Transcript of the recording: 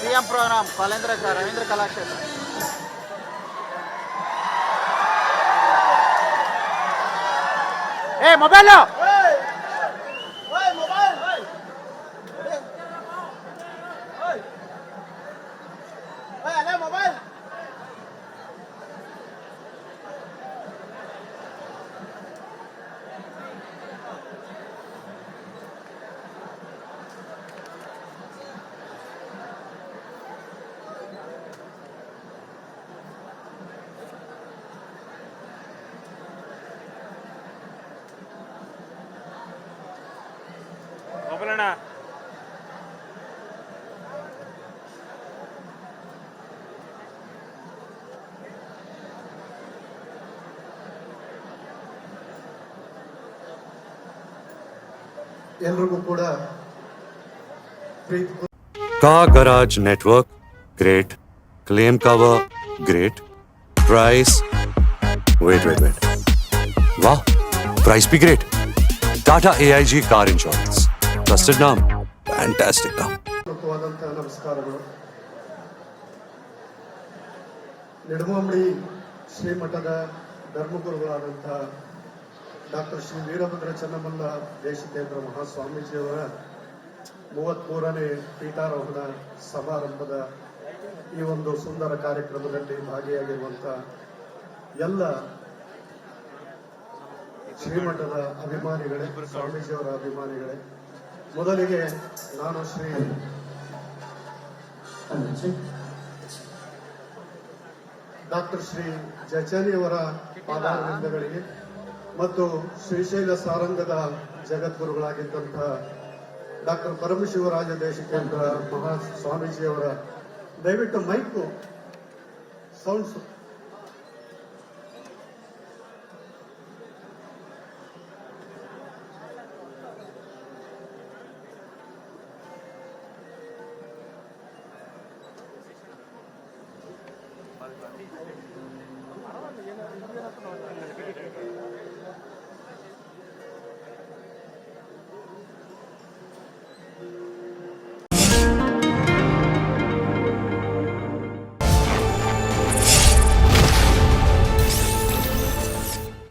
CM program ಕಾಲೇಂದ್ರ ರವೀಂದ್ರ ಕಲಾಕ್ಷೇತ್ರ. ಏ mobile! ಮೊಬೈಲಣ್ಣ ಎಲ್ರಿಗೂ ಕೂಡ ಪ್ರೀತಿ Car Garage Network, great. Claim cover, great. Price, wait, wait, wait. Wow, price be great. Tata AIG Car Insurance. ನಾಮ್ fantastic ನಾಮ್ ನಮಸ್ಕಾರಗಳು ನಿಡಮಂಬಳಿ ಶ್ರೀಮಠದ ಧರ್ಮಗುರುಗಳಾದಂಥ ಡಾಕ್ಟರ್ ಶ್ರೀ ವೀರಭದ್ರ ಚನ್ನಮಲ್ಲ ದೇಶಿಕೇಂದ್ರ ಮಹಾಸ್ವಾಮೀಜಿಯವರ ಮೂವತ್ಮೂರನೇ ಪೀಠಾರೋಹಣ ಸಮಾರಂಭದ ಈ ಒಂದು ಸುಂದರ ಕಾರ್ಯಕ್ರಮದಲ್ಲಿ ಭಾಗಿಯಾಗಿರುವಂಥ ಎಲ್ಲ ಶ್ರೀಮಠದ ಅಭಿಮಾನಿಗಳೇ, ಸ್ವಾಮೀಜಿಯವರ ಅಭಿಮಾನಿಗಳೇ ಮೊದಲಿಗೆ ನಾನು ಶ್ರೀ ಡಾಕ್ಟರ್ ಶ್ರೀ ಜಚನಿಯವರ ಪಾದಾರವಿಂದಗಳಿಗೆ ಮತ್ತು ಶ್ರೀಶೈಲ ಸಾರಂಗದ ಜಗದ್ಗುರುಗಳಾಗಿದ್ದಂಥ ಡಾಕ್ಟರ್ ಪರಮಶಿವರಾಜ ದೇಶಿಕೇಂದ್ರ ಮಹಾ ಸ್ವಾಮೀಜಿಯವರ ದಯವಿಟ್ಟು ಮೈಕು ಸೌಂಡ್ಸ್. 알아봤는데 얘는 인터넷 같은 거